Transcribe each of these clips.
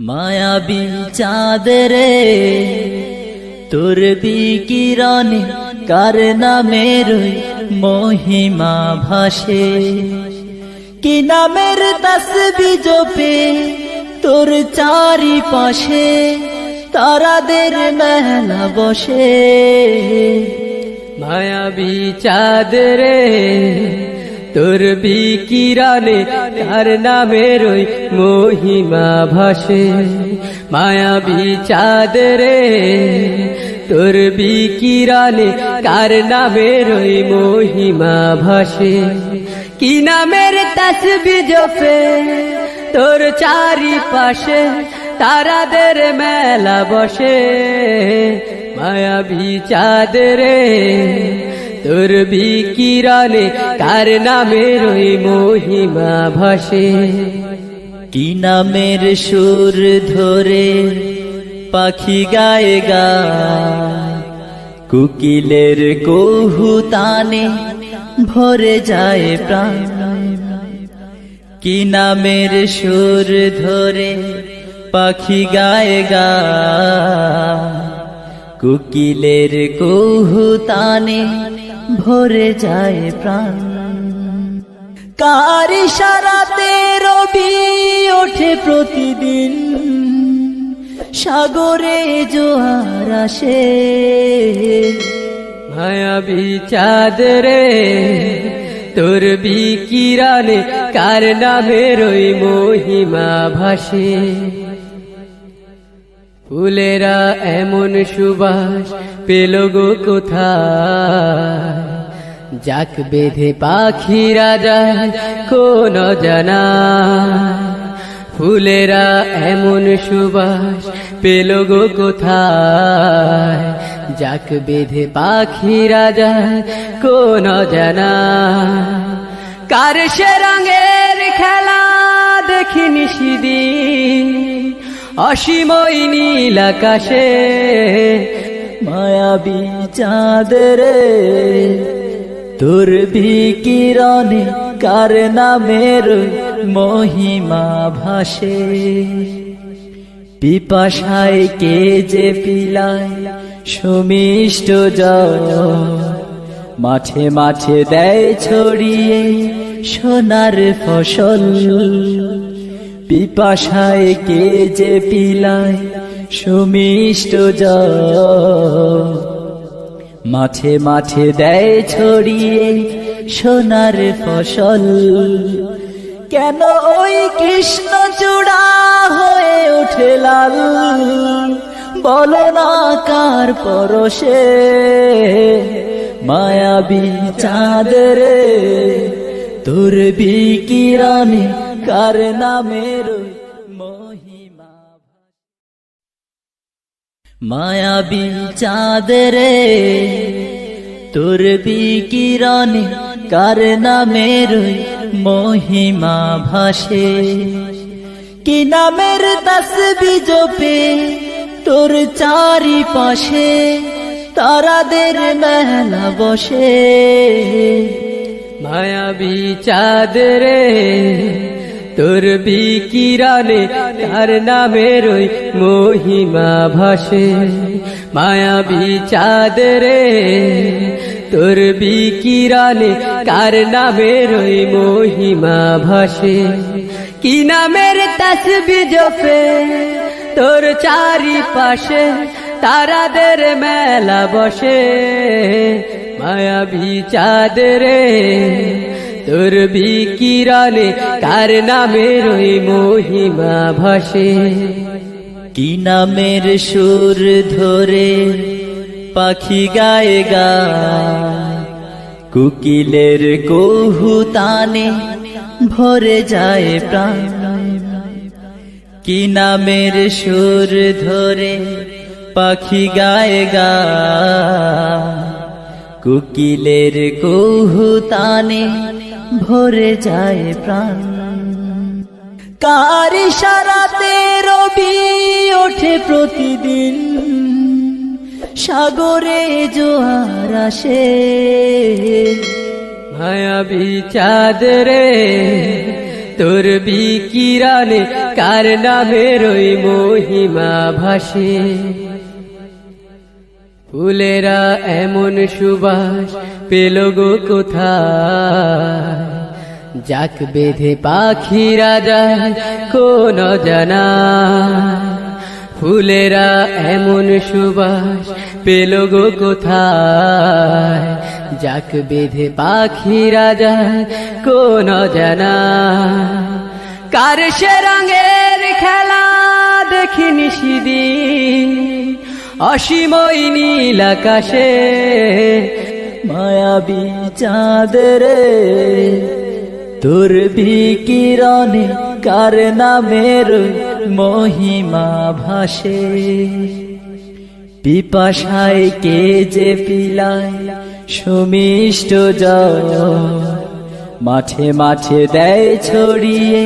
মায়াবী চাঁদরে তোর বিকিরণে কার নামের মহিমা ভাসে? কি নামের তসবি জপে তোর চারিপাশে? তারাদের মেলা বসে। মায়াবী চাঁদ রে তোর বিকিরণে তার নামের ওই মহিমা ভাসে। মায়াবী চাঁদ রে, তোর বিকিরণে কার নামের ওই মহিমা ভাসে। কি নামের তসবি জপে তোর চারিপাশে, তারাদের মেলা বসে। মায়াবী চাঁদ রে তোর বিকিরণে কার নামের ওই মহিমা ভাসে? কি নামের সুর ধরে পাখি গায়ে গা? কুকিলের কহু তানে ভরে যায় প্রাণ। কি নামের সুর ধরে পাখি গায়ে গা? কুকিলের কহু তানে ভরে যায় প্রাণ। কার সারাতে রবি ওঠে প্রতিদিন, সাগরে জোয়ার আসে। মায়াবী চাঁদ রে, তোর বিকিরণে কার নামের ওই মহিমা ভাসে? ফুলেরা এমন সুবাস পেল গো কোথায়? যাক বেঁধে পাখিরা যায়, কোন জানা? ফুলেরা এমন সুবাস পেল গো কোথায়? যাক বেঁধে পাখিরা যায়, কোন জানা? কার সে রঙের খেলা দেখিনি সিদিন অসীমই নীল আকাশে, মায়াবী চাঁদ রে তোর বিকিরণে কার নামের মহিমা ভাসে? পিপাসায় কে যে পিলায় সুমিষ্ট মাঠে মাঠে দেয় ছড়িয়ে সোনার ফসল। পিপাসায় কে যে পিলায় সুমিষ্ট মাঠে মাঠে দেয় ছড়িয়ে সোনার ফসল। কেন ওই কৃষ্ণ চূড়া হয়ে ওঠে লাল? বলো না কার পরশে মায়াবী রে? তোর বিকিরণে কার নামের মহিমা মায়াবী চাঁদ রে তোর বিকিরণে কার নামের মহিমা ভাসে কি নামের তসবি জপে তোর চারিপাশে তারাদের মেলা বসে? মায়াবী চাঁদ রে তোর বিকিরণে তার নামের ওই মহিমা ভাসে। মায়াবী চাঁদ রে, তোর বিকিরণে কার নামের ওই মহিমা ভাসে। কি নামের তসবি জপে তোর চারিপাশে, তারাদের মেলা বসে। মায়াবী চাঁদ রে তোর বিকিরণে কার নামের ওই মহিমা ভাসে? কি নামের সুর ধরে পাখি গায়ে গা? কুকিলের কহু তানে ভরে যায় প্রাণ। কি নামের সুর ধরে পাখি গায়ে গা? কুকিলের কহু তানে ভরে যায় প্রাণ। কার সারাতে রবি ওঠে প্রতিদিন, সাগরে জোয়ার আসে। মায়াবী চাঁদ রে, তোর বিকিরানে কার নামের ওই মহিমা ভাসে? ফুলেরা এমন সুবাস পেল গো কোথায়? যাক বেঁধে পাখিরা যায়, কোন জানা। ফুলেরা এমন সুবাস পেল গো কোথায়? যাক বেঁধে পাখিরা যায়, কোন জানা। কার সে রঙের খেলা দেখিনি সিদিন অসীমই নীল আকাশে, মায়াবী চাঁদ রে তোর বিকিরণে কার নামের মহিমা ভাসে? পিপাসায় কে যে পিলায় সুমিষ্ট মাঠে মাঠে দেয় ছড়িয়ে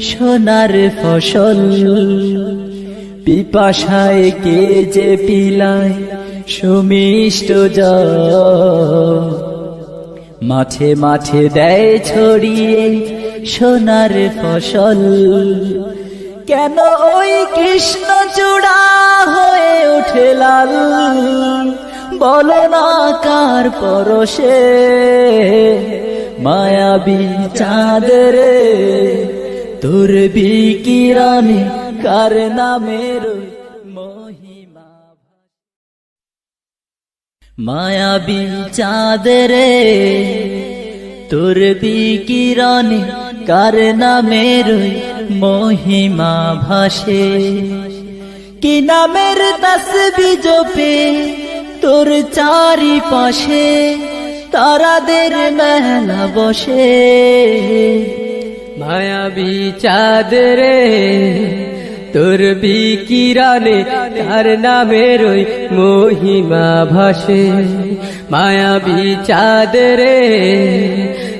সোনার ফসল। পিপাসায় কে যে পিলায় সুমিষ্ট মাঠে মাঠে দেয় ছড়িয়ে সোনার ফসল। কেন ওই কৃষ্ণ চূড়া হয়ে ওঠে লাল? বলো না কার পরশে? মায়াবী রে তোর বিকিরণে কার নামের মহিমা। মায়াবী চাঁদ রে, তোর বিকিরণে কার নামের মহিমা ভাসে। কি নামের তসবি জপে তোর চারি পাশে তারাদের মেলা বসে। মায়াবী চাঁদ রে তোর বিকিরানে তার নামের ওই মহিমা ভাসে। মায়াবী চাঁদরে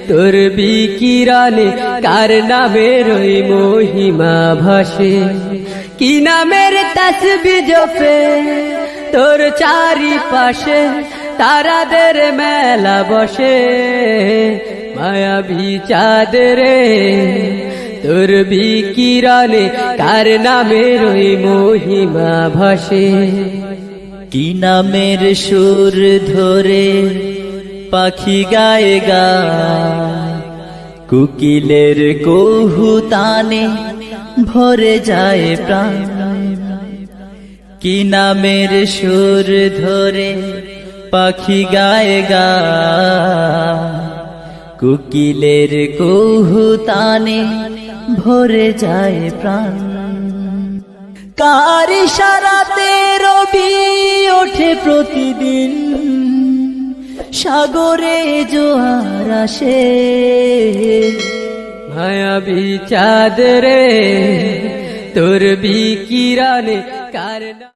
তোর বিকিরানে কার নামের ওই মহিমা ভাসে। কি নামের তসবি জপে তোর চারি পাশে তারাদের মেলা বসে। মায়াবী চাঁদ রে তোর বিকিরানে কার নামের ওই মহিমা ভাসে? কি নামের সুর ধরে পাখি গায়ে গা? কুকিলের কহু তানে ভরে যায় প্রাণ। কি নামের সুর ধরে পাখি গায়ে গা? কুকিলের কহু তানে ভরে যায় প্রাণ। কার সারাতে রবি ওঠে প্রতিদিন। সাগরে জোয়ার আসে। মায়াবী চাঁদ রে, তোর বিকিরানে কার